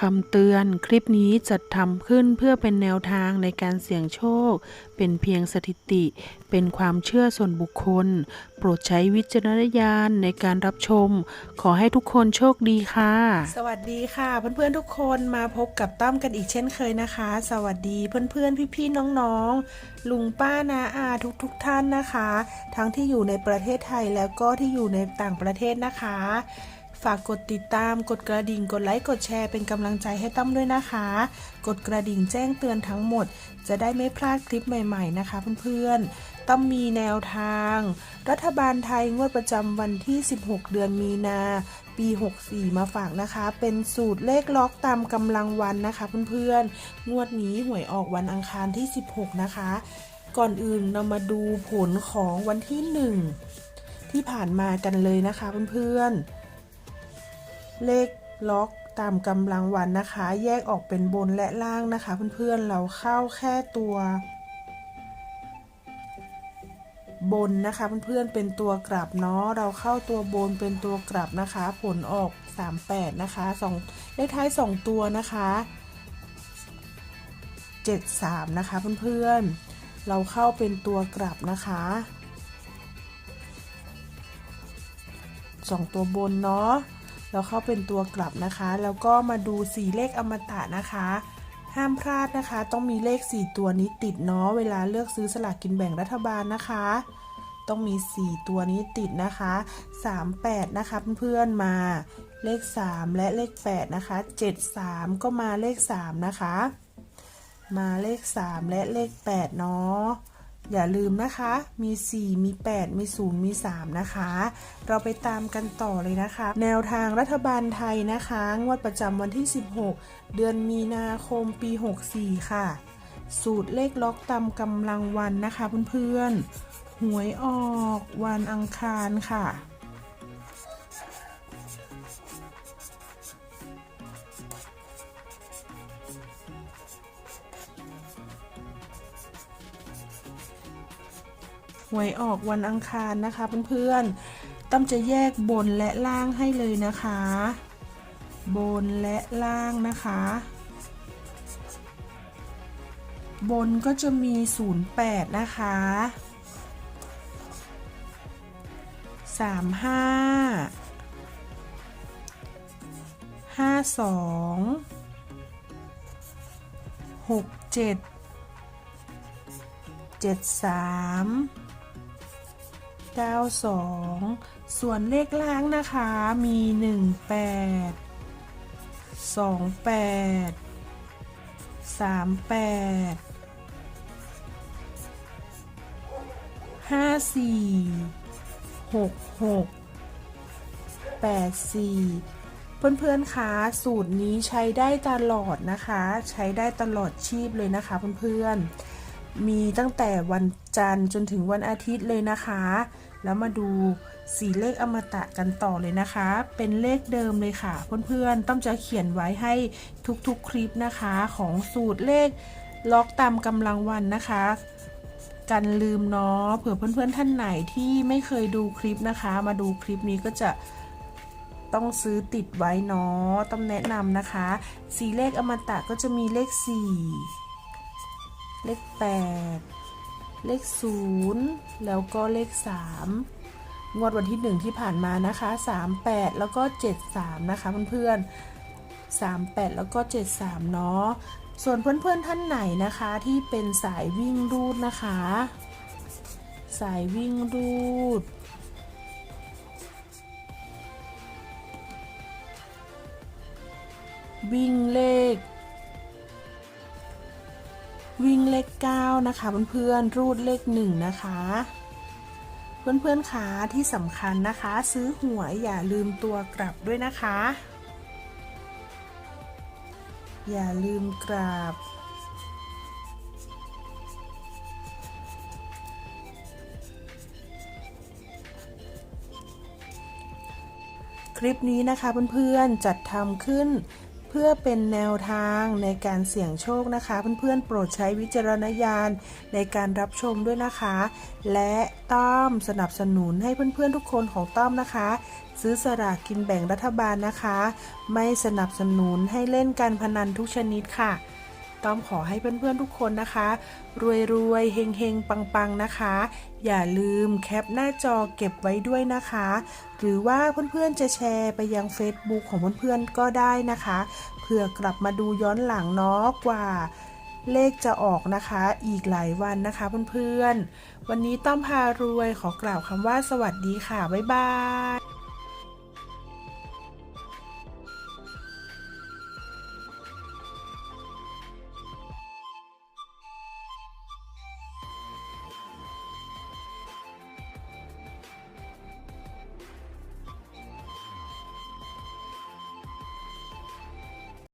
คำเตือนคลิปนี้จัดทำขึ้นเพื่อเป็นแนวทางในการเสี่ยงโชค เป็นเพียงสถิติ เป็นความเชื่อส่วนบุคคล โปรดใช้วิจารณญาณในการรับชม ขอให้ทุกคนโชคดีค่ะ สวัสดีค่ะ เพื่อนๆทุกคนมาพบกับตั้มกันอีกเช่นเคยนะคะ สวัสดีเพื่อนๆพี่ๆน้องๆ ลุงป้านาอาทุกๆท่านนะคะ ทั้งที่อยู่ในประเทศไทยแล้วก็ที่อยู่ในต่างประเทศนะคะ ฝากกดติดตาม กดกระดิ่ง กดไลค์ กดแชร์เป็นกำลังใจให้ตั้มด้วยนะคะ กดกระดิ่งแจ้งเตือนทั้งหมด จะได้ไม่พลาดคลิปใหม่ๆนะคะเพื่อนๆตั้มมีแนวทาง รัฐบาลไทยงวดประจำวันที่ 16 เดือนมีนาปี 64 มาฝากนะคะ เป็นสูตรเลขล็อกตามกำลังวันนะคะเพื่อนๆ งวดนี้หวยออกวันอังคารที่ 16 นะคะ ก่อนอื่นเรามาดูผลของวันที่ 1 ที่ผ่านมากันเลยนะคะเพื่อนๆ เลขล็อกตามกำลังวันนะคะ แยกออกเป็นบนและล่างนะคะ เพื่อนๆเราเข้าแค่ตัว บนนะคะ เพื่อนๆเป็นตัวกลับเนาะเราเข้าตัวบนเป็นตัวกลับนะคะ ผลออก 38 นะคะสองเลขท้าย 2 ตัวนะคะ 73 นะคะ เพื่อนๆเราเข้าเป็นตัวกลับนะคะสองตัวบนเนาะ เราเข้าเป็นตัวกลับนะคะ แล้วก็มาดูสีเลขอมตะนะคะ ห้ามพลาดนะคะ ต้องมีเลข 4 ตัวนี้ติดเนาะเวลาเลือกซื้อสลากกินแบ่งรัฐบาลนะคะ ต้องมี 4 ตัวนี้ติดนะคะ 38 นะคะเพื่อนๆมาเลข 3 และเลข 8 นะคะ 73 ก็มาเลข 3 นะคะ มาเลข 3 และเลข 8 เนาะ อย่าลืมนะคะ มี 4 มี 8 มี 0 มี 3 นะคะ เราไปตามกันต่อเลยนะคะ แนวทางรัฐบาลไทยนะคะ งวดประจำวันที่ 16 เดือนมีนาคมปี 64 ค่ะ สูตรเลขล็อกตามกำลังวันนะคะเพื่อนๆ หวยออกวันอังคารค่ะ หวยออกวันอังคารนะคะเพื่อนๆตั้มจะแยกบนและล่างให้เลยนะคะ บนและล่างนะคะ บนก็จะมี 08 นะคะ 35 52 67 73 92 ส่วนเลขล่างนะคะมี 18 28 38 54 66 84 เพื่อนๆคะสูตรนี้ใช้ได้ตลอดนะคะ ใช้ได้ตลอดชีพเลยนะคะเพื่อนๆมีตั้งแต่วัน จันทร์จนถึงวันอาทิตย์เลยนะคะ แล้วมาดูสีเลขอมตะกันต่อเลยนะคะ เป็นเลขเดิมเลยค่ะ เพื่อนๆ ต้องจะเขียนไว้ให้ทุกๆคลิปนะคะของสูตรเลขล็อกตามกำลังวันนะคะกันลืมเนาะเผื่อเพื่อนๆท่านไหนที่ไม่เคยดูคลิปนะคะ มาดูคลิปนี้ก็จะต้องซื้อติดไว้เนาะต้องแนะนำนะคะ สีเลขอมตะก็จะมีเลข 4 เลข 8 เลข 0 แล้วก็เลข 3 งวดวันที่ 1 ที่ผ่านมานะคะ 38 แล้วก็ 73 นะคะเพื่อนๆ38 แล้วก็ 73 เนาะส่วนเพื่อนๆท่านไหนนะคะที่เป็นสายวิ่งรูดนะคะ สายวิ่งรูดวิ่งเลข วิ่งเลข 9 นะคะเพื่อนๆรูดเลข 1 นะคะ เพื่อนๆคะที่สำคัญนะคะ ซื้อหวยอย่าลืมตัวกลับด้วยนะคะ อย่าลืมกลับคลิปนี้นะคะเพื่อนๆจัดทำขึ้น เพื่อเป็นแนวทางในการเสี่ยงโชคนะคะ เพื่อนๆ โปรดใช้วิจารณญาณในการรับชมด้วยนะคะ และต้อมสนับสนุนให้เพื่อนๆ ทุกคนของต้อมนะคะ ซื้อสลากกินแบ่งรัฐบาลนะคะ ไม่สนับสนุนให้เล่นการพนันทุกชนิดค่ะ ต้อมขอให้เพื่อนๆทุกคนนะคะ รวยๆเฮงๆ ปังๆ นะคะ อย่าลืมแคปหน้าจอเก็บไว้ด้วยนะคะ หรือว่าเพื่อนๆจะแชร์ไปยัง Facebook ของเพื่อนๆก็ได้นะคะเพื่อกลับมาดูย้อนหลังเนาะกว่าเลขจะออกนะคะ อีกหลายวันนะคะเพื่อนๆ วันนี้ต้อมพารวยขอกล่าวคำว่าสวัสดีค่ะ บ๊ายบาย